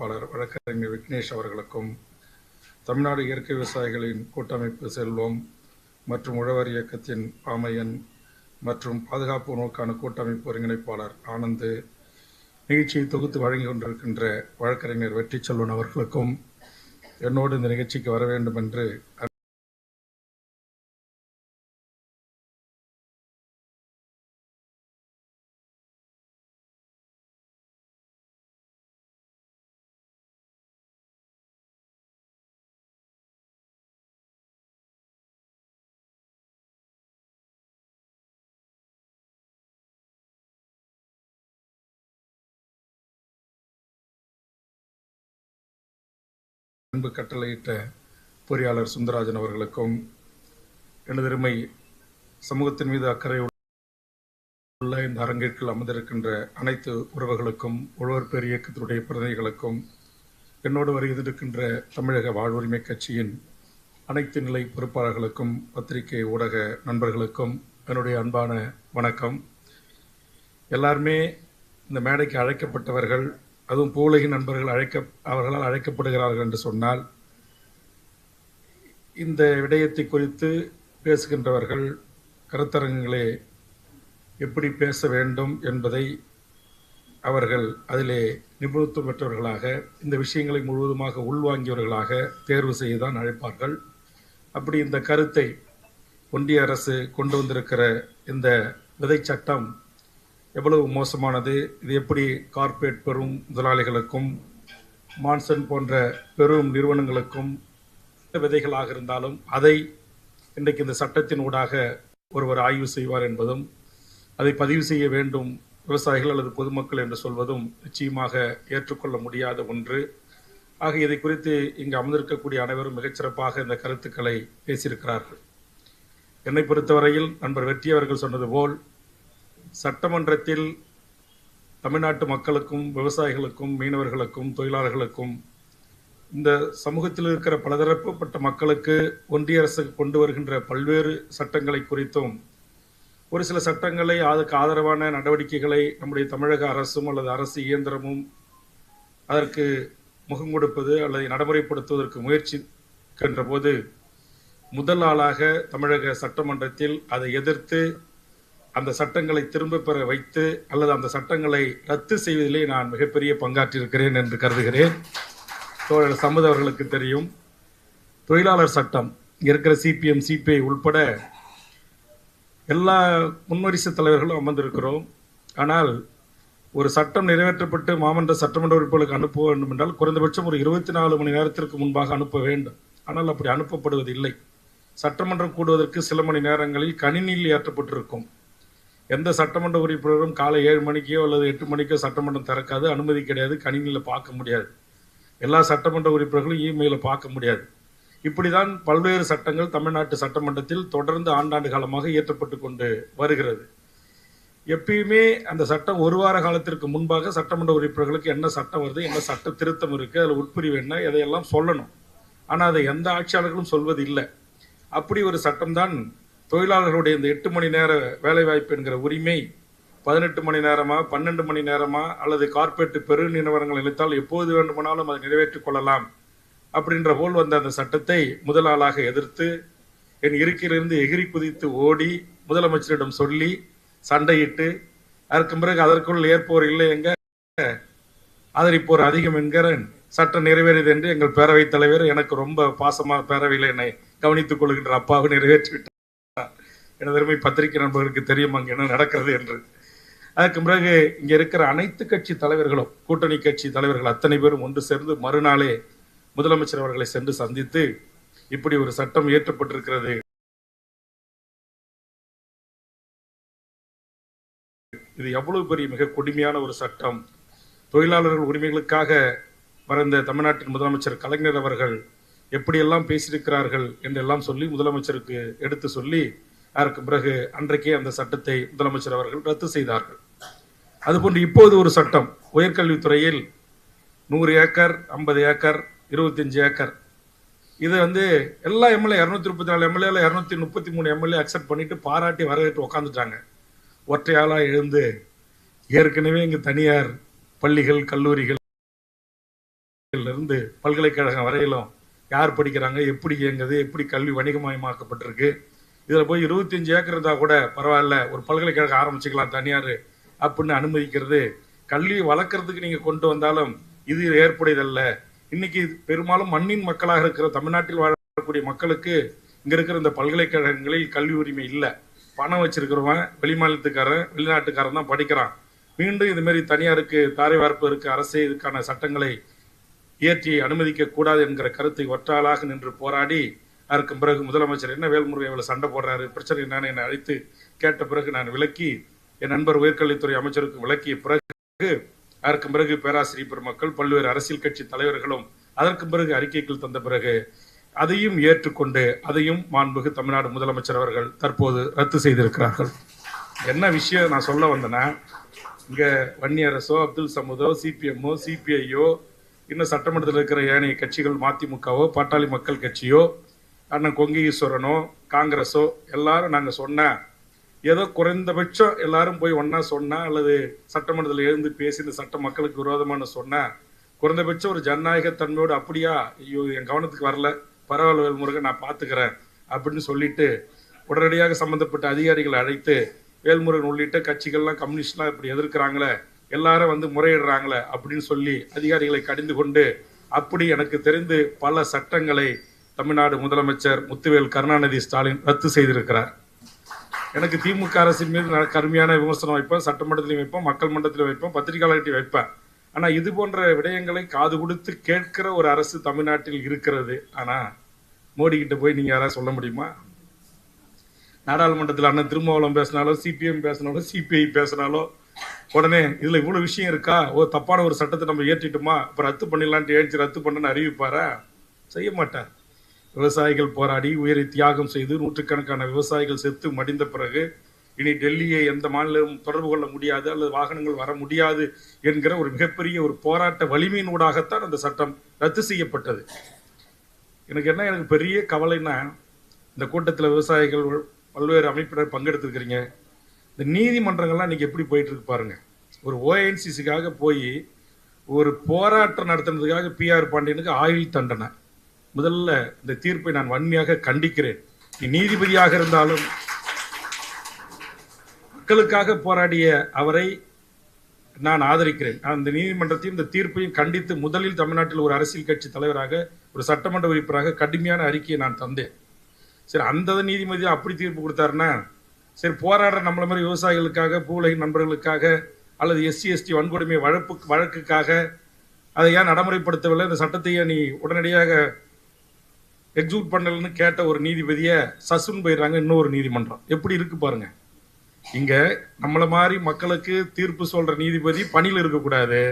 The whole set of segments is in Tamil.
ஒருங்கிணைப்பாளர் வழக்கறிஞர் விக்னேஷ் அவர்களுக்கும் தமிழ்நாடு இயற்கை விவசாயிகளின் கூட்டமைப்பு செல்வம் மற்றும் உழவர் இயக்கத்தின் பாமையன் மற்றும் பாதுகாப்பு உணவுக்கான கூட்டமைப்பு ஒருங்கிணைப்பாளர் ஆனந்து நிகழ்ச்சியை தொகுத்து வழங்கி கொண்டிருக்கின்ற வழக்கறிஞர் வெற்றி செல்வன் அவர்களுக்கும் என்னோடு இந்த நிகழ்ச்சிக்கு வர வேண்டும் என்று அன்பு கட்டளையிட்ட பொறியாளர் சுந்தரராஜன் அவர்களுக்கும் எனதருமை சமூகத்தின் மீது அக்கறை உள்ள இந்த அரங்கிற்குள் அமர்ந்திருக்கின்ற அனைத்து உறவுகளுக்கும் உழவர் பேர் இயக்கத்தினுடைய பிரதிநிதிகளுக்கும் என்னோடு வருகின்றிருக்கின்ற தமிழக வாழ்வுரிமை கட்சியின் அனைத்து நிலை பொறுப்பாளர்களுக்கும் பத்திரிகை ஊடக நண்பர்களுக்கும் என்னுடைய அன்பான வணக்கம். எல்லாருமே இந்த மேடைக்கு அழைக்கப்பட்டவர்கள் அதுவும் பூலகி நண்பர்கள் அழைக்க அவர்களால் அழைக்கப்படுகிறார்கள் என்று சொன்னால் இந்த விடயத்தை குறித்து பேசுகின்றவர்கள் கருத்தரங்குகளே எப்படி பேச வேண்டும் என்பதை அவர்கள் அதிலே நிபுணத்துவம் பெற்றவர்களாக இந்த விஷயங்களை முழுவதுமாக உள்வாங்கியவர்களாக தேர்வு செய்துதான் அழைப்பார்கள். அப்படி இந்த கருத்தை ஒன்றிய அரசு கொண்டு வந்திருக்கிற இந்த விதை சட்டம் எவ்வளவு மோசமானது இது எப்படி கார்ப்பரேட் பெரும் முதலாளிகளுக்கும் மான்சன் போன்ற பெரும் நிறுவனங்களுக்கும் விதைகளாக இருந்தாலும் அதை இன்றைக்கு இந்த சட்டத்தின் ஊடாக ஒருவர் ஆய்வு செய்வார் என்பதும் அதை பதிவு செய்ய வேண்டும் விவசாயிகள் அல்லது பொதுமக்கள் என்று சொல்வதும் நிச்சயமாக ஏற்றுக்கொள்ள முடியாத ஒன்று. ஆக இதை குறித்து இங்கு அமர்ந்திருக்கக்கூடிய அனைவரும் மிகச்சிறப்பாக இந்த கருத்துக்களை பேசியிருக்கிறார்கள். என்னை பொறுத்தவரையில் நண்பர் வெற்றி அவர்கள் சொன்னது போல் சட்டமன்றத்தில் தமிழ்நாட்டு மக்களுக்கும் விவசாயிகளுக்கும் மீனவர்களுக்கும் தொழிலாளர்களுக்கும் இந்த சமூகத்தில் இருக்கிற பலதரப்பட்ட மக்களுக்கு ஒன்றிய அரசு கொண்டு வருகின்ற பல்வேறு சட்டங்களை குறித்தும் ஒரு சில சட்டங்களை அதுக்கு ஆதரவான நடவடிக்கைகளை நம்முடைய தமிழக அரசும் அல்லது அரசு இயந்திரமும் அதற்கு முகம் கொடுப்பது அல்லது நடைமுறைப்படுத்துவதற்கு முயற்சிக்கின்ற போது முதல் ஆளாக தமிழக சட்டமன்றத்தில் அதை எதிர்த்து அந்த சட்டங்களை திரும்ப பெற வைத்து அல்லது அந்த சட்டங்களை ரத்து செய்வதிலே நான் மிகப்பெரிய பங்காற்றியிருக்கிறேன் என்று கருதுகிறேன். தோழர் சம்மத் அவர்களுக்கு தெரியும் தொழிலாளர் சட்டம் இருக்கிற சிபிஎம் சிபிஐ உள்பட எல்லா முன்வரிசை தலைவர்களும் அமர்ந்திருக்கிறோம். ஆனால் ஒரு சட்டம் நிறைவேற்றப்பட்டு மாமன்ற சட்டமன்ற உறுப்பினர்களுக்கு அனுப்ப வேண்டும் என்றால் குறைந்தபட்சம் ஒரு இருபத்தி நாலு மணி நேரத்திற்கு முன்பாக அனுப்ப வேண்டும். ஆனால் அப்படி அனுப்பப்படுவதில்லை. சட்டமன்றம் கூடுவதற்கு சில மணி நேரங்களில் கணினியில் ஏற்றப்பட்டிருக்கும். எந்த சட்டமன்ற உறுப்பினரும் காலை ஏழு மணிக்கோ அல்லது எட்டு மணிக்கோ சட்டமன்றம் திறக்காது. அனுமதி கிடையாது. கணினியில் பார்க்க முடியாது. எல்லா சட்டமன்ற உறுப்பினர்களும் இமெயிலில் பார்க்க முடியாது. இப்படிதான் பல்வேறு சட்டங்கள் தமிழ்நாட்டு சட்டமன்றத்தில் தொடர்ந்து ஆண்டாண்டு காலமாக இயற்றப்பட்டு கொண்டு வருகிறது. எப்பயுமே அந்த சட்டம் ஒரு வார காலத்திற்கு முன்பாக சட்டமன்ற உறுப்பினர்களுக்கு என்ன சட்டம் வருது என்ன சட்ட திருத்தம் இருக்குது அதில் உட்பிரிவு என்ன இதையெல்லாம் சொல்லணும். ஆனால் அதை எந்த ஆட்சியாளர்களும் சொல்வது இல்லை அப்படி ஒரு சட்டம்தான் தொழிலாளர்களுடைய இந்த எட்டு மணி நேர வேலைவாய்ப்பு என்கிற உரிமை பதினெட்டு மணி நேரமா பன்னெண்டு மணி நேரமா அல்லது கார்ப்பரேட் பெரு நிறுவனங்கள் நினைத்தால் எப்போது வேண்டுமானாலும் அதை நிறைவேற்றிக் கொள்ளலாம் அப்படின்ற போல் வந்த அந்த சட்டத்தை முதல் ஆளாக எதிர்த்து என் இருக்கையிலிருந்து எகிரி குதித்து ஓடி முதலமைச்சரிடம் சொல்லி சண்டையிட்டு அதற்கு பிறகு அதற்குள் ஏற்போர் இல்லை எங்க ஆதரிப்போர் அதிகம் என்கிற சட்டம் நிறைவேறியது என்று எங்கள் பேரவைத் தலைவர் எனக்கு ரொம்ப பாசமாக பேரவையில் என்னை கவனித்துக் கொள்கின்ற அப்பாவை நிறைவேற்றிவிட்டார். எனதருமை பத்திரிகை நண்பர்களுக்கு தெரியும் அங்கே என்ன நடக்கிறது என்று. அதற்கு பிறகு இங்க இருக்கிற அனைத்து கட்சி தலைவர்களும் கூட்டணி கட்சி தலைவர்கள் அத்தனை பேரும் ஒன்று சேர்ந்து மறுநாளே முதலமைச்சர் அவர்களை சென்று சந்தித்து இப்படி ஒரு சட்டம் இயற்றப்பட்டிருக்கிறது. இது எவ்வளவு பெரிய மிக கொடுமையான ஒரு சட்டம். தொழிலாளர்கள் உரிமைகளுக்காக மறைந்த தமிழ்நாட்டின் முதலமைச்சர் கலைஞர் அவர்கள் எப்படியெல்லாம் பேசியிருக்கிறார்கள் என்றெல்லாம் சொல்லி முதலமைச்சருக்கு எடுத்து சொல்லி அதற்கு பிறகு அன்றைக்கே அந்த சட்டத்தை முதலமைச்சர் அவர்கள் ரத்து செய்தார்கள். அதுபோன்று இப்போது ஒரு சட்டம் உயர்கல்வித்துறையில் நூறு ஏக்கர் ஐம்பது ஏக்கர் இருபத்தஞ்சு ஏக்கர். இது வந்து எல்லா எம்எல்ஏ இரநூத்தி முப்பத்தி நாலு எம்எல்ஏல இரநூத்தி முப்பத்தி மூணு எம்எல்ஏ அக்செப்ட் பண்ணிட்டு பாராட்டி வரவேற்று உட்காந்துட்டாங்க ஒற்றையாளா எழுந்து ஏற்கனவே இங்கு தனியார் பள்ளிகள் கல்லூரிகள் இருந்து பல்கலைக்கழகம் வரையிலும் யார் படிக்கிறாங்க எப்படி இயங்குது எப்படி கல்வி வணிகமயமாக்கப்பட்டிருக்கு இதில் போய் இருபத்தஞ்சு ஏக்கர் இருந்தால் கூட பரவாயில்ல ஒரு பல்கலைக்கழகம் ஆரம்பிச்சுக்கலாம் தனியார் அப்படின்னு அனுமதிக்கிறது. கல்வியை வளர்க்குறதுக்கு நீங்கள் கொண்டு வந்தாலும் இது ஏற்புடையதல்ல. இன்னைக்கு பெரும்பாலும் மண்ணின் மக்களாக இருக்கிற தமிழ்நாட்டில் வாழக்கூடிய மக்களுக்கு இங்கே இருக்கிற இந்த பல்கலைக்கழகங்களில் கல்வி உரிமை இல்லை. பணம் வச்சிருக்கிறவன் வெளிமாநிலத்துக்காரன் வெளிநாட்டுக்காரன் தான் படிக்கிறான். மீண்டும் இதுமாரி தனியாருக்கு தாரை வார்ப்பதற்கு அரசே இதுக்கான சட்டங்களை இயற்றி அனுமதிக்க கூடாது என்கிற கருத்தை ஒற்றாளாக நின்று போராடி அதற்கு பிறகு முதலமைச்சர் என்ன வேல்முருகன் இவ்வளவு சண்டை போடுறாரு பிரச்சனை என்னன்னு என்னை அழைத்து கேட்ட பிறகு நான் விளக்கி என் நண்பர் உயர்கல்வித்துறை அமைச்சருக்கு விளக்கிய பிறகு அதற்கு பிறகு பேராசிரியர் பெருமக்கள் பல்வேறு அரசியல் கட்சி தலைவர்களும் அதற்கு பிறகு அறிக்கைகள் தந்த பிறகு அதையும் ஏற்றுக்கொண்டு அதையும் மாண்புகு தமிழ்நாடு முதலமைச்சர் அவர்கள் தற்போது ரத்து செய்திருக்கிறார்கள். என்ன விஷயம் நான் சொல்ல வந்தேன்னா இங்க வன்னி அரசோ அப்துல் சமுதோ சிபிஎம்மோ சிபிஐயோ இன்னும் சட்டமன்றத்தில் இருக்கிற ஏனைய கட்சிகள் மதிமுகவோ பாட்டாளி மக்கள் கட்சியோ அண்ணன் கொங்கி ஈஸ்வரனோ காங்கிரஸோ எல்லாரும் நாங்கள் சொன்ன ஏதோ குறைந்தபட்சம் எல்லாரும் போய் ஒன்னா சொன்னா அல்லது சட்டமன்றத்தில் எழுந்து பேசி இந்த சட்ட மக்களுக்கு விரோதமான சொன்னா குறைந்தபட்சம் ஒரு ஜனநாயக தன்மையோடு அப்படியா ஐயோ என் கவனத்துக்கு வரல பரவாயில்ல வேல்முருகன் நான் பார்த்துக்கிறேன் அப்படின்னு சொல்லிட்டு உடனடியாக சம்பந்தப்பட்ட அதிகாரிகளை அழைத்து வேல்முருகன் உள்ளிட்ட கட்சிகள்லாம் கம்யூனிஸ்ட்லாம் இப்படி எதிர்க்கிறாங்களே எல்லாரும் வந்து முறையிடுறாங்களே அப்படின்னு சொல்லி அதிகாரிகளை கடிந்து கொண்டு அப்படி எனக்கு தெரிந்து பல சட்டங்களை தமிழ்நாடு முதலமைச்சர் முத்துவேல் கருணாநிதி ஸ்டாலின் ரத்து செய்திருக்கிறார். எனக்கு திமுக அரசின் மீது நான் கடுமையான விமர்சனம் வைப்பேன் சட்டமன்றத்திலையும் வைப்பேன் மக்கள் மன்றத்திலும் வைப்பேன் பத்திரிகையாளர்கிட்ட வைப்பேன். ஆனால் இது போன்ற விடயங்களை காது கொடுத்து கேட்கிற ஒரு அரசு தமிழ்நாட்டில் இருக்கிறது. ஆனால் மோடி கிட்ட போய் நீங்கள் யாராவது சொல்ல முடியுமா? நாடாளுமன்றத்தில் அண்ணன் திருமாவளம் பேசினாலோ சிபிஎம் பேசினாலோ சிபிஐ பேசினாலோ உடனே இதில் இவ்வளோ விஷயம் இருக்கா? ஓ தப்பான ஒரு சட்டத்தை நம்ம ஏற்றிட்டோமா இப்போ ரத்து பண்ணிடலான்ட்டு ஏற்றி ரத்து பண்ணுன்னு அறிவிப்பாரா? செய்ய மாட்டார். விவசாயிகள் போராடி உயிரை தியாகம் செய்து நூற்றுக்கணக்கான விவசாயிகள் செத்து மடிந்த பிறகு இனி டெல்லியை எந்த மாநிலமும் தொடர்பு கொள்ள முடியாது அல்லது வாகனங்கள் வர முடியாது என்கிற ஒரு மிகப்பெரிய ஒரு போராட்ட வலிமையின் ஊடாகத்தான் அந்த சட்டம் ரத்து செய்யப்பட்டது. எனக்கு என்ன எனக்கு பெரிய கவலைன்னா இந்த கூட்டத்தில் விவசாயிகள் பல்வேறு அமைப்பினர் பங்கெடுத்துருக்கிறீங்க. இந்த நீதிமன்றங்கள்லாம் இன்னைக்கு எப்படி போயிட்டுருக்கு இருக்கு பாருங்க. ஒரு ஓஎன்சிசிக்காக போய் ஒரு போராட்டம் நடத்துனதுக்காக பிஆர் பாண்டியனுக்கு ஆயுள் தண்டனை. முதல்ல இந்த தீர்ப்பை நான் வன்மையாக கண்டிக்கிறேன். நீ நீதிபதியாக இருந்தாலும் மக்களுக்காக போராடிய அவரை நான் ஆதரிக்கிறேன். நான் இந்த நீதிமன்றத்தையும் இந்த தீர்ப்பையும் கண்டித்து முதலில் தமிழ்நாட்டில் ஒரு அரசியல் கட்சி தலைவராக ஒரு சட்டமன்ற உறுப்பினராக கடுமையான அறிக்கையை நான் தந்தேன். சரி அந்த நீதிபதி அப்படி தீர்ப்பு கொடுத்தாருன்னா சரி போராடுற நம்மள மாதிரி விவசாயிகளுக்காக பூலை நண்பர்களுக்காக அல்லது எஸ்சி எஸ்டி வன்கொடுமை வழக்கு வழக்குக்காக அதை ஏன் நடைமுறைப்படுத்தவில்லை? இந்த சட்டத்தையே நீ உடனடியாக எக்ஸிக்யூட் பண்ணலன்னு கேட்ட ஒரு நீதிபதியை சசுன்னு போயிடுறாங்க இன்னொரு நீதிமன்றம். எப்படி இருக்கு பாருங்க. இங்க நம்மள மாதிரி மக்களுக்கு தீர்ப்பு சொல்ற நீதிபதி பணியில் இருக்கக்கூடாது.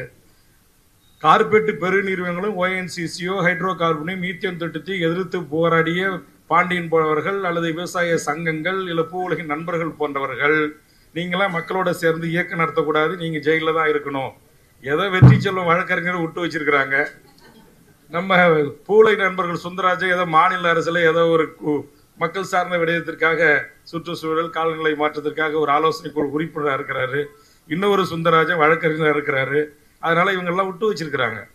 கார்பெட் பெரு நிறுவனங்களும் ஓஎன்சிசியோ ஹைட்ரோ கார்பனையும் மீத்தேன் திட்டத்தை எதிர்த்து போராடிய பாண்டியன் போன்றவர்கள் அல்லது விவசாய சங்கங்கள் இல்லை பூ உலகின் நண்பர்கள் போன்றவர்கள் நீங்களாம் மக்களோட சேர்ந்து இயக்கம் நடத்தக்கூடாது நீங்க ஜெயில தான் இருக்கணும். ஏதோ வெற்றி செல்வம் வழக்கறிஞரை விட்டு வச்சிருக்கிறாங்க. நம்ம பூலை நண்பர்கள் சுந்தராஜ் ஏதோ மாநில அரசுல ஏதோ ஒரு கு- மக்கள் சார்ந்த விடயத்திற்காக சுற்றுச்சூழல் காலநிலை மாற்றத்திற்காக ஒரு ஆலோசனை குழு உறுப்பினராக இருக்கிறாரு. இன்னொரு சுந்தராஜன் வழக்கறிஞராக இருக்கிறாரு. அதனால இவங்க எல்லாம் விட்டு வச்சிருக்கிறாங்க.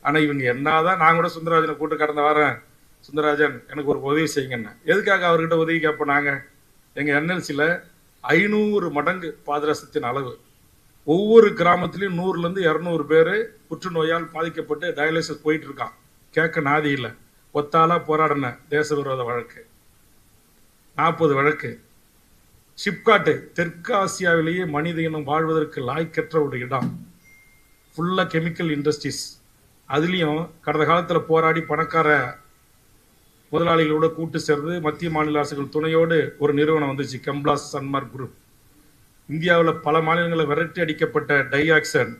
ஆனா இவங்க என்னதான் நான் கூட சுந்தரராஜனை கூட்டு கடந்த வாரம் சுந்தரராஜன் எனக்கு ஒரு உதவி செய்யுங்கன்னு. எதுக்காக அவர்கிட்ட உதவி கேட்போம் நாங்க? எங்க என்எல்சியில ஐநூறு மடங்கு பாதரசத்தின் அளவு. ஒவ்வொரு கிராமத்திலையும் நூறுல இருந்து இருநூறு பேர் புற்றுநோயால் பாதிக்கப்பட்டு டயாலிசிஸ் போயிட்டு இருக்கான். கேட்க நாதி இல்லை. ஒத்தாலா போராடின தேச விரோத வழக்கு. நாற்பது வழக்கு. ஷிப்காட்டு தெற்காசியாவிலேயே மனித இனம் வாழ்வதற்கு லாய்க்கற்ற ஒரு இடம். ஃபுல்லாக கெமிக்கல் இண்டஸ்ட்ரீஸ் அதுலேயும் கடந்த காலத்தில் போராடி பணக்கார முதலாளிகளோட கூட்டு சேர்ந்து மத்திய மாநில அரசுகள் துணையோடு ஒரு நிறுவனம் வந்துச்சு கெம்ப்ளாஸ் சன்மார்க் குரூப் இந்தியாவில் பல மாநிலங்களில் விரட்டி அடிக்கப்பட்ட டைஆக்சன்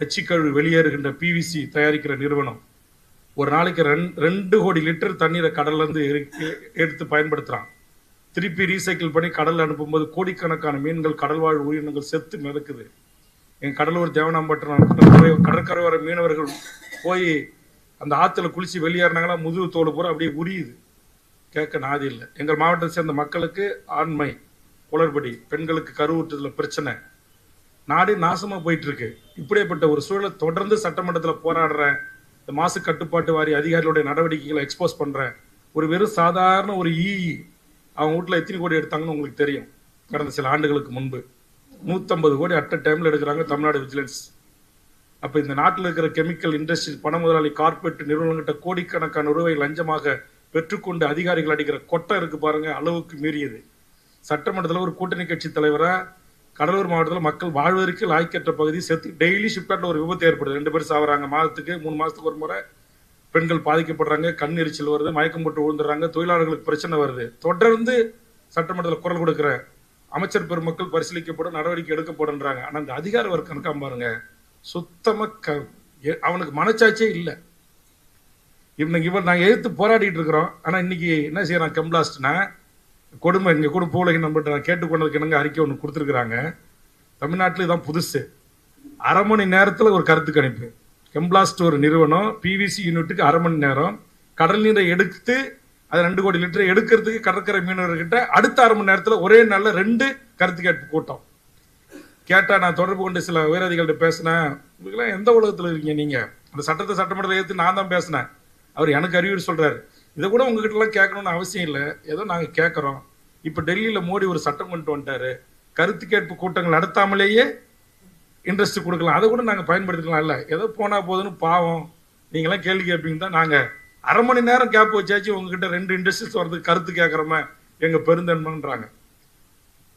நச்சுக்கழிவு வெளியேறுகின்ற பிவிசி தயாரிக்கிற நிறுவனம். ஒரு நாளைக்கு ரெண்- ரெண்டு கோடி லிட்டர் தண்ணீரை கடல்லேருந்து எடுத்து பயன்படுத்துகிறான் திருப்பி ரீசைக்கிள் பண்ணி கடலில் அனுப்பும்போது கோடிக்கணக்கான மீன்கள் கடல்வாழ் உயிரினங்கள் செத்து மிதக்குது. என் கடலூர் தேவனாம்பட்டினம் கடற்கரை கடற்கரையோர மீனவர்கள் போய் அந்த ஆற்றுல குளிச்சு வெளியேறினாங்கன்னா முதுகு தோடு பூரா அப்படியே உரியுது. கேட்க நாதி இல்லை. எங்கள் மாவட்டத்தை சேர்ந்த மக்களுக்கு ஆண்மை குளறுபடி பெண்களுக்கு கருவுற்றதுல பிரச்சனை. நாடு நாசமாக போயிட்டுருக்கு இப்படியேப்பட்ட இப்படிப்பட்ட ஒரு சூழலை தொடர்ந்து சட்டமன்றத்தில் போராடுறேன். இந்த மாசு கட்டுப்பாட்டு வாரிய அதிகாரிகளுடைய நடவடிக்கைகளை எக்ஸ்போஸ் பண்ணுறேன் ஒரு வெறும் சாதாரண ஒரு இ அவங்க வீட்டில் எத்தனை கோடி எடுத்தாங்கன்னு உங்களுக்கு தெரியும். கடந்த சில ஆண்டுகளுக்கு முன்பு. நூற்றம்பது கோடி அட் அ டைமில் எடுக்கிறாங்க தமிழ்நாடு விஜிலன்ஸ் அப்போ இந்த நாட்டில் இருக்கிற கெமிக்கல் இண்டஸ்ட்ரி பண முதலாளி கார்பரேட் நிறுவனங்கிட்ட கோடிக்கணக்கான ரூபாய் லஞ்சமாக பெற்றுக்கொண்டு அதிகாரிகள் அடிக்கிற கொட்டை இருக்கு பாருங்க அளவுக்கு மீறியது. சட்டமன்றத்தில் ஒரு கூட்டணி கட்சி தலைவராக கடலூர் மாவட்டத்தில் மக்கள் வாழ்வதற்கு லாய்க்கற்ற பகுதி. செத்து டெய்லி ஷிப்காட்டில் ஒரு விபத்து ஏற்படுது. ரெண்டு பேர் சாவறாங்க. மாதத்துக்கு மூணு மாதத்துக்கு ஒரு முறை பெண்கள் பாதிக்கப்படுறாங்க. கண் எரிச்சல் வருது. மயக்கம் போட்டு விழுந்துடுறாங்க. தொழிலாளர்களுக்கு பிரச்சனை வருது. தொடர்ந்து சட்டமன்றத்தில் குரல் கொடுக்குற அமைச்சர் பெருமக்கள் பரிசீலிக்கப்படும் நடவடிக்கை எடுக்கப்படுன்றாங்க ஆனால் அந்த அதிகார வர்க்கம் இருக்காம பாருங்க. சுத்தமாக க எ- அவனுக்கு மனச்சாட்சியே இல்லை. இவனுக்கு இவன் நாங்கள் எதிர்த்து போராடிட்டு இருக்கிறோம். ஆனால் இன்னைக்கு என்ன செய்யறான்? கெம்லாஸ்ட்னா கொடுமை இங்கே கூட பூலகி நம்பிட்டு நான் கேட்டுக்கொண்டதுக்கு என்னங்க அறிக்கை ஒன்று கொடுத்துருக்குறாங்க? தமிழ்நாட்டில் இதான் புதுசு. அரை மணி நேரத்தில் ஒரு கருத்து கணிப்பு கெம்லாஸ்ட் ஒரு நிறுவனம் பிவிசி யூனிட்டுக்கு அரை மணி நேரம். கடல் நீரை எடுத்து அது ரெண்டு கோடி லிட்டர் எடுக்கிறதுக்கு கடற்கரை மீனவர்கிட்ட அடுத்த அரை மணி நேரத்தில் ஒரே நாளில் ரெண்டு கருத்து கேட்பு கூட்டம். கேட்டால் நான் தொடர்பு கொண்டு சில உயரதிகள்கிட்ட பேசினேன். இதுக்கெல்லாம் எந்த உலகத்தில் இருக்கீங்க நீங்கள் அந்த சட்டத்தை சட்டமன்றத்தில் ஏற்று நான் தான் பேசினேன். அவர் எனக்கு அறிவுரை சொல்கிறாரு இதை கூட உங்ககிட்டலாம் கேட்கணும்னு அவசியம் இல்லை. ஏதோ நாங்கள் கேட்குறோம். இப்போ டெல்லியில் மோடி ஒரு சட்டம் கொண்டு வந்துட்டாரு. கருத்து கேட்பு கூட்டங்கள் நடத்தாமலேயே இன்ட்ரெஸ்ட் கொடுக்கலாம். அதை கூட நாங்கள் பயன்படுத்திக்கலாம். இல்லை ஏதோ போனால் போதுன்னு பாவம். நீங்களாம் கேள்வி கேட்பீங்க தான். நாங்கள் அரை மணி நேரம் கேப் வச்சாச்சு. உங்ககிட்ட ரெண்டு இண்டஸ்ட்ரீஸ் வர்றதுக்கு கருத்து கேட்குறோமே எங்கள் பெருந்தன்மைன்றாங்க.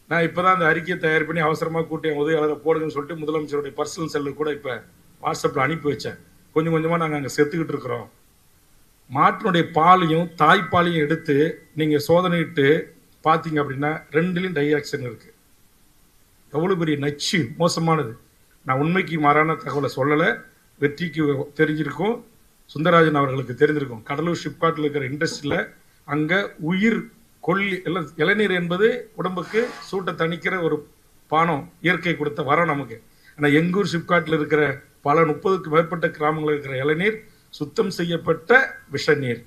நான் இப்போ தான் அந்த அறிக்கையை தயார் பண்ணி அவசரமாக கூட்டி என் உதவியாளரை போடுங்கன்னு சொல்லிட்டு முதலமைச்சருடைய பர்சனல் செல்லு கூட இப்போ வாட்ஸ்அப்பில் அனுப்பி வச்சேன். கொஞ்சம் கொஞ்சமாக நாங்கள் அங்கே செத்துக்கிட்டு இருக்கிறோம். மாட்டினுடைய பாலையும் தாய்ப்பாலையும் எடுத்து நீங்கள் சோதனையிட்டு பார்த்தீங்க அப்படின்னா ரெண்டுலேயும் டைஆக்சன் இருக்குது எவ்வளோ பெரிய நச்சு மோசமானது. நான் உண்மைக்கு மாறான தகவலை சொல்லலை. வெற்றிக்கு தெரிஞ்சிருக்கும். சுந்தரராஜன் அவர்களுக்கு தெரிஞ்சிருக்கும் கடலூர் ஷிப்காட்டில் இருக்கிற இண்டஸ்ட்ரியில் அங்கே உயிர் கொல்லி எல்லாம் இளநீர் என்பது உடம்புக்கு சூட்டை தணிக்கிற ஒரு பானம் இயற்கை கொடுத்த வரம் நமக்கு. ஆனால் எங்கூர் ஷிப்காட்டில் இருக்கிற பல முப்பதுக்கு மேற்பட்ட கிராமங்களில் இருக்கிற இளநீர் சுத்தம் செய்யப்பட்ட விஷ நீர்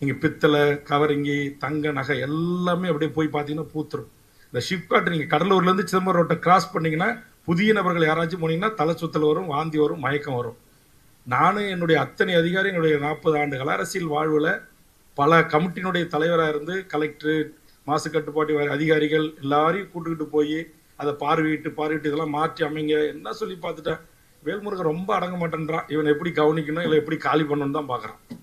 நீங்க பித்தளை கவரிங்கி தங்க நகை எல்லாமே அப்படியே போய் பார்த்தீங்கன்னா பூத்துரும். இந்த ஷிப்காட் நீங்க கடலூர்ல இருந்து சிதம்பரம் ரோட்டை கிராஸ் பண்ணீங்கன்னா புதிய நபர்கள் யாராச்சும் போனீங்கன்னா தலை சுத்தல் வரும் வாந்தி வரும் மயக்கம் வரும். நானும் என்னுடைய அத்தனை அதிகாரி என்னுடைய நாற்பது ஆண்டுகள் அரசியல் வாழ்வுல பல கமிட்டியினுடைய தலைவராக இருந்து கலெக்டர் மாசு கட்டுப்பாட்டு அதிகாரிகள் எல்லாரையும் கூட்டுக்கிட்டு போய் அதை பார்வையிட்டு பார்வையிட்டு இதெல்லாம் மாற்றி அமைங்க என்ன சொல்லி பார்த்துட்டேன்? வேல்முருகன் ரொம்ப அடங்க மாட்டேன்றான் இவனை எப்படி கவனிக்கணும்? இல்லை எப்படி காலி பண்ணணும் தான் பார்க்குறான்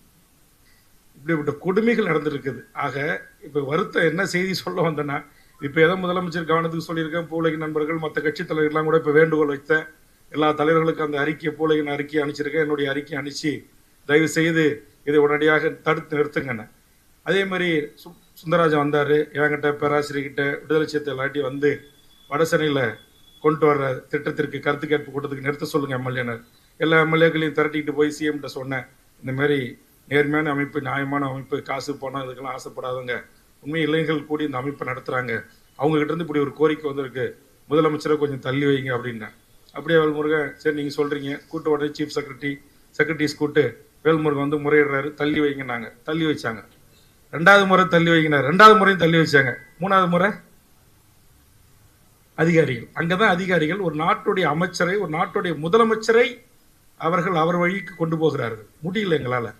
இப்படிப்பட்ட கொடுமைகள் நடந்திருக்குது. ஆக இப்போ வருத்தம் என்ன செய்தி சொல்ல வந்தேன்னா இப்போ எதை முதலமைச்சர் கவனத்துக்கு சொல்லியிருக்கேன்? பூலகி நண்பர்கள் மற்ற கட்சி தலைவர்கள்லாம் கூட இப்போ வேண்டுகோள் வைத்த எல்லா தலைவர்களுக்கும் அந்த அறிக்கையை பூலகின் அறிக்கையை அனுப்பிச்சிருக்கேன். என்னுடைய அறிக்கையை அனுப்பிச்சு தயவு செய்து இதை உடனடியாக தடுத்து நிறுத்துங்கன்னு. அதே மாதிரி சு- சுந்தரராஜன் வந்தார். என்கிட்ட பேராசிரியர்கிட்ட விடுதலை சிறுத்தை எல்லாட்டி வந்து வடசென்னையில் கொண்டு வர்ற திட்டத்திற்கு கருத்து கேட்பு கூட்டத்துக்கு நிறுத்த சொல்லுங்க எம்எல்ஏனர் எல்லா எம்எல்ஏக்களையும் திரட்டிக்கிட்டு போய் சிஎம்கிட்ட சொன்னேன். இந்த மாதிரி நேர்மையான அமைப்பு நியாயமான அமைப்பு காசு போனால் இதுக்கெல்லாம் ஆசைப்படாதவங்க உண்மை இளைஞர்கள் கூடி இந்த அமைப்பை நடத்துறாங்க. அவங்க கிட்ட இருந்து இப்படி ஒரு கோரிக்கை வந்திருக்கு. முதலமைச்சரை கொஞ்சம் தள்ளி வைங்க அப்படின்னேன். அப்படியே வேல்முருகன் சரி நீங்க சொல்றீங்க. கூட்டு உடனே சீஃப் செக்ரட்டரி செக்ரட்டரிஸ் கூட்டு வேல்முருகன் வந்து முறையிடுறாரு. தள்ளி வைங்கன்னாங்க. தள்ளி வச்சாங்க. ரெண்டாவது முறை தள்ளி வைங்கினார் ரெண்டாவது முறையும் தள்ளி வச்சாங்க. மூணாவது முறை? அதிகாரிகள். அங்கதான் அதிகாரிகள் ஒரு நாட்டுடைய அமைச்சரை ஒரு நாட்டுடைய முதலமைச்சரை அவர்கள் அவர் வழிக்கு கொண்டு போகிறார்கள். முடியல எங்களால்.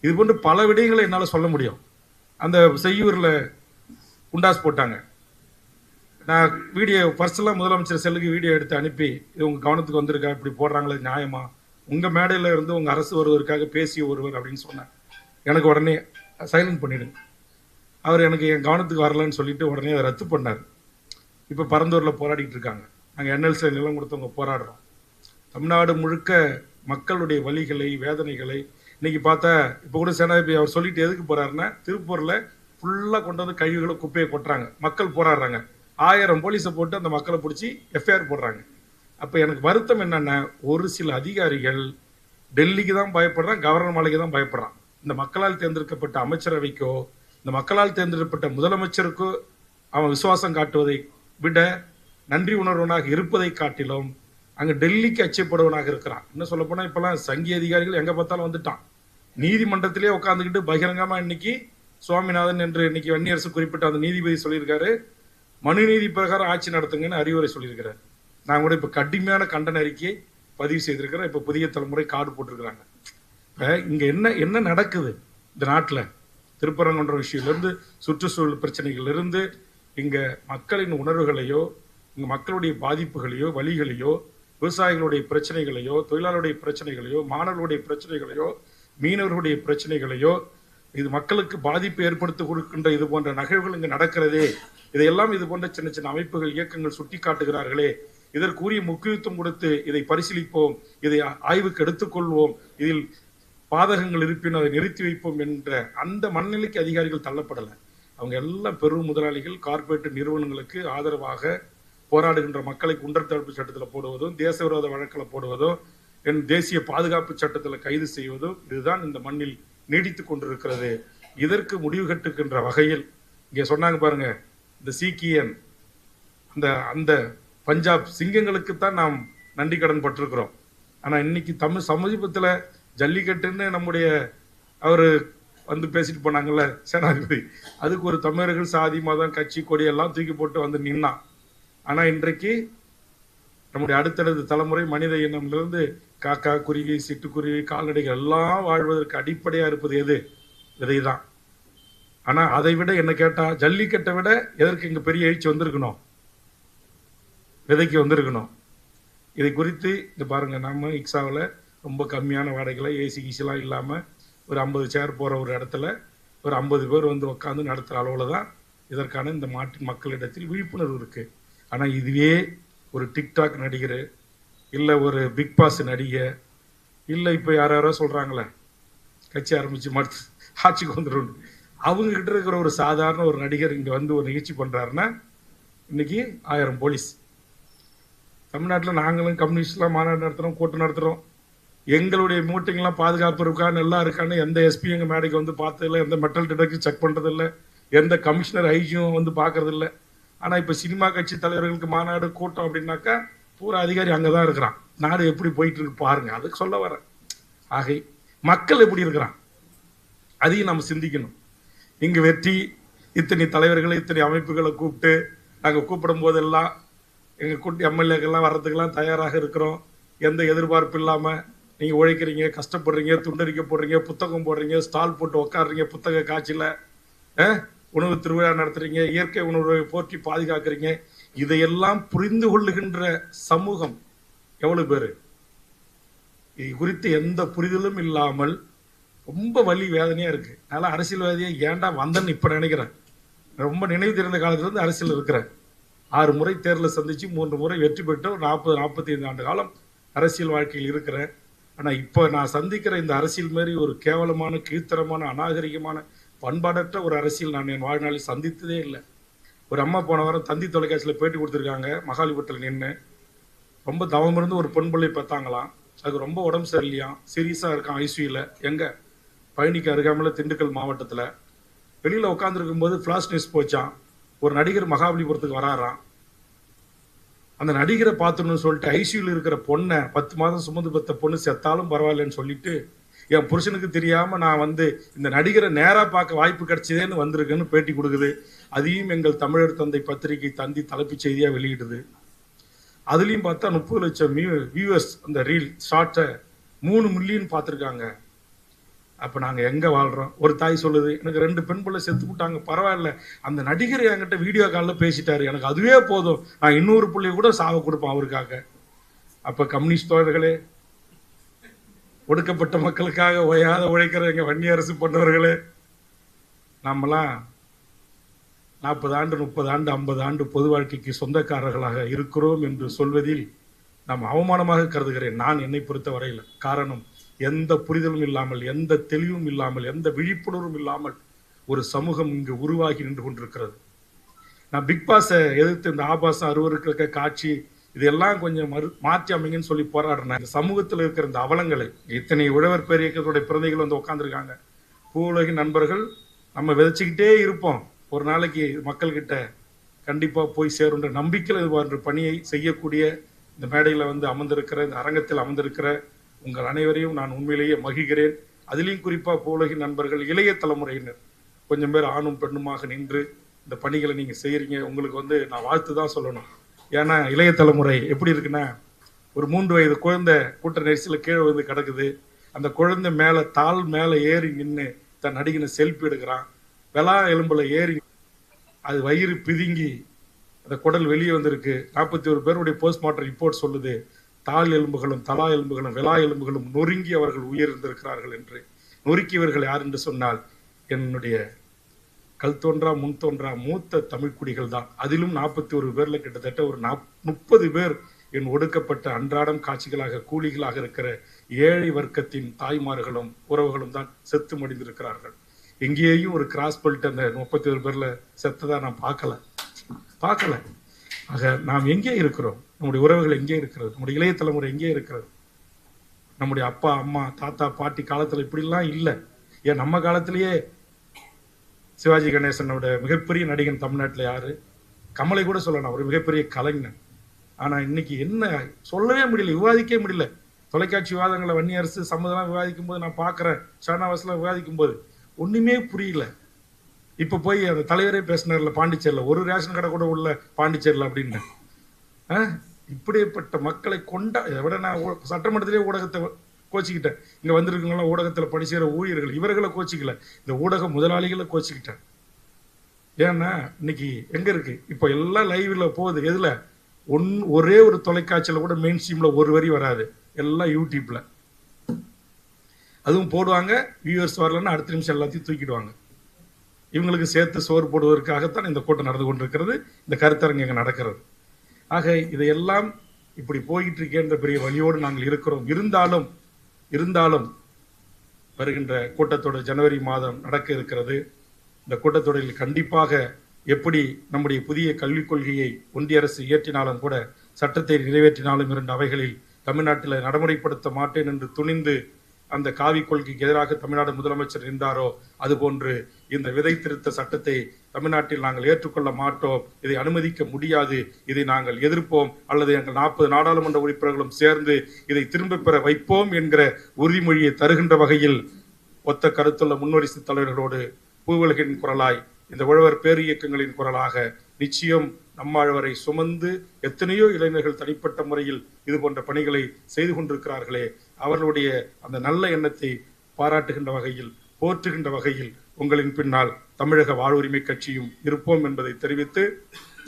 இது போன்று பல விடயங்களை என்னால் சொல்ல முடியும். அந்த செய்யூரில் குண்டாஸ் போட்டாங்க. நான் வீடியோ பர்சனலாக முதலமைச்சர் செல்லுக்கு வீடியோ எடுத்து அனுப்பி இது கவனத்துக்கு வந்திருக்கா இப்படி போடுறாங்களே நியாயமா? உங்கள் மேடையில் இருந்து உங்கள் அரசு ஒருவருக்காக பேசிய ஒருவர் அப்படின்னு சொன்னேன். எனக்கு உடனே சைலண்ட் பண்ணிடுங்க. அவர் எனக்கு என் கவனத்துக்கு வரலன்னு சொல்லிட்டு உடனே அதை ரத்து பண்ணார். இப்போ பரந்தூரில் போராடிட்டு இருக்காங்க. நாங்கள் என்எல்சியில் நிலம் கொடுத்தவங்க போராடுறோம். தமிழ்நாடு முழுக்க மக்களுடைய வழிகளை வேதனைகளை இன்னைக்கு பார்த்தா இப்போ கூட சேனாதிபதி அவர் சொல்லிட்டு எதுக்கு போறாருன்னா திருப்பூரில் ஃபுல்லாக கொண்டு வந்து கழிவுகளை குப்பையை கொட்டுறாங்க. மக்கள் போராடுறாங்க. ஆயிரம் போலீஸை போட்டு அந்த மக்களை பிடிச்சி எஃப்ஐஆர் போடுறாங்க. அப்போ எனக்கு வருத்தம் என்னென்ன ஒரு சில அதிகாரிகள் டெல்லிக்கு தான் பயப்படுறான் கவர்னர் மாலைக்கு தான் பயப்படுறான். இந்த மக்களால் தேர்ந்தெடுக்கப்பட்ட அமைச்சரவைக்கோ இந்த மக்களால் தேர்ந்தெடுக்கப்பட்ட முதலமைச்சருக்கோ அவன் விசுவாசம் காட்டுவதை விட நன்றி உணர்வனாக இருப்பதை காட்டிலும் அங்கே டெல்லிக்கு அச்சப்படுவனாக இருக்கிறான். என்ன சொல்ல போனால் இப்பெல்லாம் சங்கி அதிகாரிகள் எங்கே பார்த்தாலும் வந்துட்டான். நீதிமன்றத்திலே உட்காந்துக்கிட்டு பகிரங்கமாக இன்னைக்கு சுவாமிநாதன் என்று இன்னைக்கு வன்னியரசு குறிப்பிட்ட அந்த நீதிபதி சொல்லியிருக்காரு. மனு நீதி பிரகாரம் ஆட்சி நடத்துங்கன்னு அறிவுரை சொல்லியிருக்கிறார். நான் கூட இப்போ கடுமையான கண்டன அறிக்கையை பதிவு செய்திருக்கிறேன். இப்போ புதிய தலைமுறை கார்டு போட்டிருக்கிறாங்க. இப்போ இங்கே என்ன என்ன நடக்குது இந்த நாட்டில்? திருப்பரங்குன்ற விஷயம்லேருந்து சுற்றுச்சூழல் பிரச்சனைகளிலிருந்து இங்கே மக்களின் உணர்வுகளையோ இங்கே மக்களுடைய பாதிப்புகளையோ வழிகளையோ விவசாயிகளுடைய பிரச்சனைகளையோ தொழிலாளருடைய பிரச்சனைகளையோ மாணவர்களுடைய பிரச்சனைகளையோ மீனவர்களுடைய பிரச்சனைகளையோ இது மக்களுக்கு பாதிப்பு ஏற்படுத்தி கொடுக்கின்ற இது போன்ற நகர்வுகள் இங்கு நடக்கிறதே இதையெல்லாம் இது போன்ற சின்ன சின்ன அமைப்புகள் இயக்கங்கள் சுட்டி காட்டுகிறார்களே இதற்குரிய முக்கியத்துவம் கொடுத்து இதை பரிசீலிப்போம் இதை ஆய்வுக்கு எடுத்துக்கொள்வோம் இதில் பாதகங்கள் இருப்பின் அதை நிறுத்தி வைப்போம் என்ற அந்த மனநிலைக்கு அதிகாரிகள் தள்ளப்படலை. அவங்க எல்லாம் பெரும் முதலாளிகள் கார்ப்பரேட் நிறுவனங்களுக்கு ஆதரவாக போராடுகின்ற மக்களை குண்டர் தடுப்பு சட்டத்தில் போடுவதும் தேச விரோத வழக்கில் போடுவதும் என் தேசிய பாதுகாப்பு சட்டத்தில் கைது செய்வதும் இதுதான் இந்த மண்ணில் நீடித்து கொண்டிருக்கிறது. இதற்கு முடிவு கட்டுகின்ற வகையில் இங்கே சொன்னாங்க பாருங்க இந்த சீக்கியன் அந்த அந்த பஞ்சாப் சிங்கங்களுக்குத்தான் நாம் நன்றி கடன் பட்டிருக்கிறோம். ஆனால் இன்னைக்கு தமிழ் சமீபத்தில் ஜல்லிக்கட்டுன்னு நம்முடைய அவர் வந்து பேசிட்டு போனாங்கல்ல சேனாதிபதி. அதுக்கு ஒரு தமிழர்கள் சாதி மதம் கட்சி கொடி எல்லாம் தூக்கி போட்டு வந்து நின்னான். ஆனா இன்றைக்கு நம்முடைய அடுத்தடுத்த தலைமுறை மனித இனம்லிருந்து காக்கா குருவி சிட்டுக்குருவி கால்நடைகள் எல்லாம் வாழ்வதற்கு அடிப்படையா இருப்பது எது? விதைதான் ஆனா அதை விட என்ன கேட்டா ஜல்லிக்கட்டை விட எதற்கு இங்க பெரிய எழுச்சி வந்திருக்கணும்? விதைக்கு வந்திருக்கணும். இதை குறித்து இந்த பாருங்க நம்ம இக்ஸாவில் ரொம்ப கம்மியான வாடகையில் ஏசி கீசிலாம் இல்லாமல் ஒரு ஐம்பது சேர் போகிற ஒரு இடத்துல ஒரு ஐம்பது பேர் வந்து உட்காந்து நடத்துகிற அளவில் தான் இதற்கான இந்த மாட்டின் மக்களிடத்தில் விழிப்புணர்வு இருக்குது ஆனால் இதுவே ஒரு டிக்டாக் நடிகர் இல்லை ஒரு பிக் பாஸ் நடிகை இல்லை இப்போ யார் யாரோ சொல்கிறாங்களே கட்சி ஆரம்பித்து மறுத்து ஆட்சிக்கு வந்துடும் அவங்கக்கிட்ட இருக்கிற ஒரு சாதாரண ஒரு நடிகர் இங்கே வந்து ஒரு நிகழ்ச்சி பண்ணுறாருன்னா இன்றைக்கி ஆயிரம் போலீஸ். தமிழ்நாட்டில் நாங்களும் கம்யூனிஸ்ட்லாம் மாநாடு நடத்துகிறோம் கூட்டம் நடத்துகிறோம் எங்களுடைய மீட்டிங்லாம் பாதுகாப்பு இருக்கா? நல்லா இருக்கான்னு எந்த எஸ்பி எங்கள் மேடைக்கு வந்து பார்த்ததில்ல. எந்த மெட்டல் டிடெக்டர் செக் பண்ணுறதில்ல எந்த கமிஷனர் ஐஜியும் வந்து பார்க்குறதில்ல. ஆனால் இப்போ சினிமா கட்சி தலைவர்களுக்கு மாநாடு கூட்டம் அப்படின்னாக்கா பூரா அதிகாரி அங்கே தான் இருக்கிறான். நாடு எப்படி போயிட்டு இருக்கு பாருங்க. அதுக்கு சொல்ல வரேன். ஆகை மக்கள் எப்படி இருக்கிறான்? அதையும் நம்ம சிந்திக்கணும். இங்கே வெற்றி இத்தனை தலைவர்களை இத்தனை அமைப்புகளை கூப்பிட்டு நாங்கள் கூப்பிடும் போதெல்லாம் எங்கள் கூட்டி எம்எல்ஏக்கெல்லாம் வர்றதுக்கெல்லாம் தயாராக இருக்கிறோம். எந்த எதிர்பார்ப்பு இல்லாமல் நீங்கள் உழைக்கிறீங்க கஷ்டப்படுறீங்க துண்டரிக்க போடுறீங்க புத்தகம் போடுறீங்க ஸ்டால் போட்டு உக்காடுறீங்க புத்தக காட்சியில் உணவு திருவிழா நடத்துறீங்க இயற்கை உணவை போற்றி பாதுகாக்கிறீங்க. இதையெல்லாம் புரிந்து கொள்ளுகின்ற சமூகம் எவ்வளவு பேர்? இது குறித்து எந்த புரிதலும் இல்லாமல் ரொம்ப வலி வேதனையா இருக்கு. அதனால அரசியல்வாதியை ஏன்டா வந்தேன்னு இப்ப நினைக்கிறேன். ரொம்ப நினைவு தெரிந்த காலத்துல இருந்து அரசியல் இருக்கிறேன். ஆறு முறை தேர்தலை சந்திச்சு மூன்று முறை வெற்றி பெற்று ஒரு நாற்பது நாற்பத்தி ஐந்து ஆண்டு காலம் அரசியல் வாழ்க்கையில் இருக்கிறேன். ஆனா இப்போ நான் சந்திக்கிற இந்த அரசியல் மாதிரி ஒரு கேவலமான கீழ்த்தரமான அநாகரிகமான பண்பாடற்ற ஒரு அரசியல் நான் என் வாழ்நாளில் சந்தித்ததே இல்லை. ஒரு அம்மா போன வாரம் தந்தி தொலைக்காட்சியில் பேட்டி கொடுத்துருக்காங்க மகாலிபுரத்தில் நின்று ரொம்ப தவம் இருந்து ஒரு பெண் பிள்ளை பார்த்தாங்களாம். அதுக்கு ரொம்ப உடம்பு சரியில்லையாம் சீரியஸாக இருக்கான் ஐசியூவில் எங்கே? பழனிக்கு அருகாமையில் திண்டுக்கல் மாவட்டத்தில். வெளியில் உட்காந்துருக்கும் போது ஃப்ளாஷ் நியூஸ் போச்சான் ஒரு நடிகர் மகாபலிபுரத்துக்கு வராராம். அந்த நடிகரை பார்த்தணும்னு சொல்லிட்டு ஐசியூவில் இருக்கிற பொண்ணை பத்து மாதம் சுமந்து பத்த பொண்ணு செத்தாலும் பரவாயில்லன்னு சொல்லிட்டு என் புருஷனுக்கு தெரியாம நான் வந்து இந்த நடிகரை நேரா பார்க்க வாய்ப்பு கிடைச்சதேன்னு வந்திருக்கேன்னு பேட்டி கொடுக்குது. அதையும் எங்கள் தமிழர் தந்தை பத்திரிகை தந்தி தலைப்புச் செய்தியா வெளியிடுது. அதுலயும் பார்த்தா முப்பது லட்சம் வியூவர்ஸ் அந்த ரீல் ஷார்ட்டை மூணு மில்லியன் பார்த்துருக்காங்க. அப்போ நாங்கள் எங்கே வாழ்கிறோம் ஒரு தாய் சொல்லுது எனக்கு ரெண்டு பெண் பிள்ளை செத்து விட்டாங்க பரவாயில்ல. அந்த நடிகர் என்கிட்ட வீடியோ காலில் பேசிட்டாரு. எனக்கு அதுவே போதும். நான் இன்னொரு பிள்ளைய கூட சாவை கொடுப்பேன் அவருக்காக. அப்போ கம்யூனிஸ்ட் தோழர்களே ஒடுக்கப்பட்ட மக்களுக்காக ஓயாத உழைக்கிற எங்கள் வன்னி அரசு பண்ணவர்களே நாமெல்லாம் நாற்பது ஆண்டு முப்பது ஆண்டு ஐம்பது ஆண்டு பொது வாழ்க்கைக்கு சொந்தக்காரர்களாக இருக்கிறோம் என்று சொல்வதில் நாம் அவமானமாக கருதுகிறேன். நான் என்னை பொறுத்த வரையில் காரணம் எந்த புரிதலும் இல்லாமல் எந்த தெளிவும் இல்லாமல் எந்த விழிப்புணர்வும் இல்லாமல் ஒரு சமூகம் இங்கு உருவாகி நின்று கொண்டிருக்கிறது. நான் பிக் பாஸை எதிர்த்து இந்த ஆபாசம் அருவருக்க காட்சி இதெல்லாம் கொஞ்சம் மறு மாற்றி அமைங்கன்னு சொல்லி போராடுறேன். இந்த சமூகத்தில் இருக்கிற இந்த அவலங்களை இத்தனை உழவர் பேர் இயக்கத்துடைய பிறந்தைகள் வந்து உட்காந்துருக்காங்க பூவுலகின் நண்பர்கள் நம்ம விதைச்சிக்கிட்டே இருப்போம். ஒரு நாளைக்கு மக்கள்கிட்ட கண்டிப்பாக போய் சேருன்ற நம்பிக்கையில் இது போன்ற பணியை செய்யக்கூடிய இந்த மேடையில் வந்து அமர்ந்திருக்கிற இந்த அரங்கத்தில் அமர்ந்திருக்கிற உங்கள் அனைவரையும் நான் உண்மையிலேயே மகிழ்கிறேன். அதிலையும் குறிப்பாக பூவுலகின் நண்பர்கள் இளைய தலைமுறையினர். கொஞ்சம் பேர் ஆணும் பெண்ணுமாக நின்று இந்த பணிகளை நீங்கள் செய்கிறீங்க உங்களுக்கு வந்து நான் வாழ்த்து தான் சொல்லணும். ஏன்னா இளைய தலைமுறை எப்படி இருக்குன்னா ஒரு மூன்று வயது குழந்தை கூட்ட நெரிசலில் கீழே வந்து கிடக்குது. அந்த குழந்தை மேலே தாள் மேலே ஏறி நின்று தன் நடிகனை செல்ஃபி எடுக்கிறான். வெளா எலும்புல ஏறி அது வயிறு பிதுங்கி அந்த குடல் வெளியே வந்திருக்கு. நாற்பத்தி ஒரு பேருடைய போஸ்ட்மார்ட்டம் ரிப்போர்ட் சொல்லுது. தாள் எலும்புகளும் தலா எலும்புகளும் விலா எலும்புகளும் நொறுங்கி அவர்கள் உயிர்ந்திருக்கிறார்கள் என்று நொறுக்கியவர்கள் யார் என்று சொன்னால் என்னுடைய கல் தோன்றா முன் தோன்றா மூத்த தமிழ்குடிகள் தான். அதிலும் நாற்பத்தி ஒரு பேர்ல கிட்டத்தட்ட ஒரு நாப் முப்பது பேர் என் ஒடுக்கப்பட்ட அன்றாடம் காட்சிகளாக கூலிகளாக இருக்கிற ஏழை வர்க்கத்தின் தாய்மார்களும் உறவுகளும் தான் செத்து மடிந்திருக்கிறார்கள். எங்கேயும் ஒரு கிராஸ் பெல்ட் அந்த முப்பத்தி ஒரு பேர்ல செத்ததா நான் பார்க்கல. பார்க்கல. ஆக நாம் எங்கே இருக்கிறோம்? நம்முடைய உறவுகள் எங்கே இருக்கிறது? நம்முடைய இளைய தலைமுறை எங்கே இருக்கிறது? நம்முடைய அப்பா அம்மா தாத்தா பாட்டி காலத்துல இப்படிலாம் இல்லை. ஏன் நம்ம காலத்திலேயே சிவாஜி கணேசனோட மிகப்பெரிய நடிகன் தமிழ்நாட்டில் யாரு? கமலை கூட சொல்லலாம். ஒரு மிகப்பெரிய கலைஞன் ஆனா இன்னைக்கு என்ன? சொல்லவே முடியல விவாதிக்கவே முடியல. தொலைக்காட்சி விவாதங்களை வன்னி அரசு சம்மதெல்லாம் விவாதிக்கும் போது நான் பார்க்குறேன் ஷானாவாஸ்லாம் விவாதிக்கும் போது ஒண்ணுமே புரியல. இப்ப போய் அந்த தலைவரே பேசினார்ல பாண்டிச்சேரியில். ஒரு ரேஷன் கடை கூட உள்ள பாண்டிச்சேரியில் அப்படின்னு ஆ? இப்படிப்பட்ட மக்களை கொண்டா இதை விட நான் சட்டமன்றத்திலே ஊடகத்தை கோச்சிக்கிட்டேன். இங்க வந்திருக்கவங்களாம் ஊடகத்துல செய்கிற ஊழியர்கள் இவர்களை கோச்சிக்கல. இந்த ஊடக முதலாளிகளை கோச்சிக்கிட்டேன். ஏன்னா இன்னைக்கு எங்க இருக்கு? இப்போ எல்லாம் லைவ்ல போகுது. எதுல? ஒன் ஒரே ஒரு தொலைக்காட்சியில கூட மெயின் ஸ்ட்ரீம்ல ஒரு வரி வராது. எல்லாம் யூடியூப்ல அதுவும் போடுவாங்க வியூவர்ஸ் வரலன்னா அடுத்த நிமிஷம் எல்லாத்தையும் தூக்கிடுவாங்க. இவங்களுக்கு சேர்த்து சோறு போடுவதற்காகத்தான் இந்த கூட்டம் நடந்து கொண்டிருக்கிறது. இந்த கருத்தரங்கு இங்க நடக்கிறது. ஆக இதையெல்லாம் இப்படி போயிட்டு இருக்கின்ற பெரிய வழியோடு நாங்கள் இருக்கிறோம். இருந்தாலும் இருந்தாலும் வருகின்ற கூட்டத்தொடர் ஜனவரி மாதம் நடக்க இருக்கிறது. இந்த கூட்டத்தொடரில் கண்டிப்பாக எப்படி நம்முடைய புதிய கல்விக் கொள்கையை ஒன்றிய அரசு இயற்றினாலும் கூட சட்டத்தை நிறைவேற்றினாலும் இரண்டு அவைகளில் தமிழ்நாட்டில் நடைமுறைப்படுத்த மாட்டேன் என்று துணிந்து அந்த காவி கொள்கைக்கு எதிராக தமிழ்நாடு முதலமைச்சர் இருந்தாரோ அதுபோன்று இந்த விதை திருத்த சட்டத்தை தமிழ்நாட்டில் நாங்கள் ஏற்றுக்கொள்ள மாட்டோம். இதை அனுமதிக்க முடியாது. இதை நாங்கள் எதிர்ப்போம். அல்லது எங்கள் நாற்பது நாடாளுமன்ற உறுப்பினர்களும் சேர்ந்து இதை திரும்ப பெற வைப்போம் என்கிற உறுதிமொழியை தருகின்ற வகையில் ஒத்த கருத்துள்ள முன்னோரிசு தலைவர்களோடு பூவலகின் குரலாய் இந்த உழவர் பேரியக்கங்களின் குரலாக நிச்சயம் நம்மாழ்வரை சுமந்து எத்தனையோ இளைஞர்கள் தனிப்பட்ட முறையில் இது போன்ற பணிகளை செய்து கொண்டிருக்கிறார்களே அவர்களுடைய அந்த நல்ல எண்ணத்தை பாராட்டுகின்ற வகையில் போற்றுகின்ற வகையில் உங்களின் பின்னால் தமிழக வாழ்வுரிமை கட்சியும் இருப்போம் என்பதை தெரிவித்து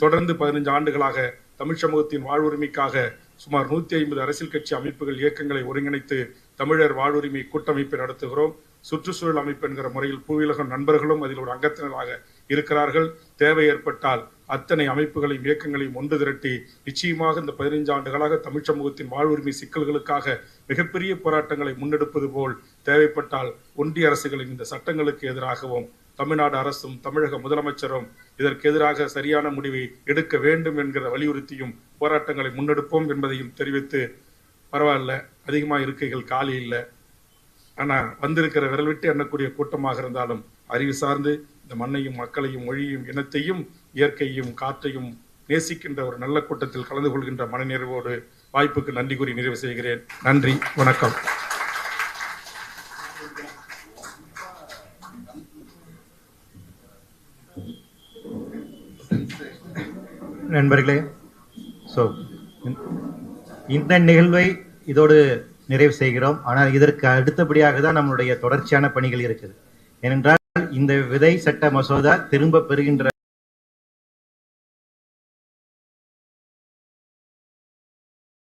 தொடர்ந்து பதினைஞ்சு ஆண்டுகளாக தமிழ் சமூகத்தின் வாழ்வுரிமைக்காக சுமார் நூத்தி ஐம்பது அரசியல் கட்சி அமைப்புகள் இயக்கங்களை ஒருங்கிணைத்து தமிழர் வாழ்வுரிமை கூட்டமைப்பை நடத்துகிறோம். சுற்றுச்சூழல் அமைப்பு என்கிற முறையில் பூவிலகம் நண்பர்களும் அதில் ஒரு அங்கத்தினராக இருக்கிறார்கள். தேவை ஏற்பட்டால் அத்தனை அமைப்புகளையும் இயக்கங்களையும் ஒன்று திரட்டி நிச்சயமாக இந்த பதினைஞ்சு ஆண்டுகளாக தமிழ் சமூகத்தின் வாழ்வுரிமை சிக்கல்களுக்காக மிகப்பெரிய போராட்டங்களை முன்னெடுப்பது போல் தேவைப்பட்டால் ஒன்றிய அரசுகளின் இந்த சட்டங்களுக்கு எதிராகவும் தமிழ்நாடு அரசும் தமிழக முதலமைச்சரும் இதற்கு எதிராக சரியான முடிவை எடுக்க வேண்டும் என்கிற வலியுறுத்தியும் போராட்டங்களை முன்னெடுப்போம் என்பதையும் தெரிவித்து பரவாயில்ல அதிகமாக இருக்கைகள் காலி இல்லை. ஆனால் வந்திருக்கிற விரல் விட்டு எண்ணக்கூடிய கூட்டமாக இருந்தாலும் அறிவு சார்ந்து இந்த மண்ணையும் மக்களையும் மொழியையும் இனத்தையும் இயற்கையும் காற்றையும் நேசிக்கின்ற ஒரு நல்ல கூட்டத்தில் கலந்து கொள்கின்ற மனநிறைவோடு வாய்ப்புக்கு நன்றி கூறி நிறைவு செய்கிறேன். நன்றி வணக்கம். நண்பர்களே ஸோ இந்த நிகழ்வை இதோடு நிறைவு செய்கிறோம். ஆனால் இதற்கு அடுத்தபடியாக தான் நம்மளுடைய தொடர்ச்சியான பணிகள் இருக்குது. ஏனென்றால் இந்த விதை சட்ட மசோதா திரும்ப பெறுகின்ற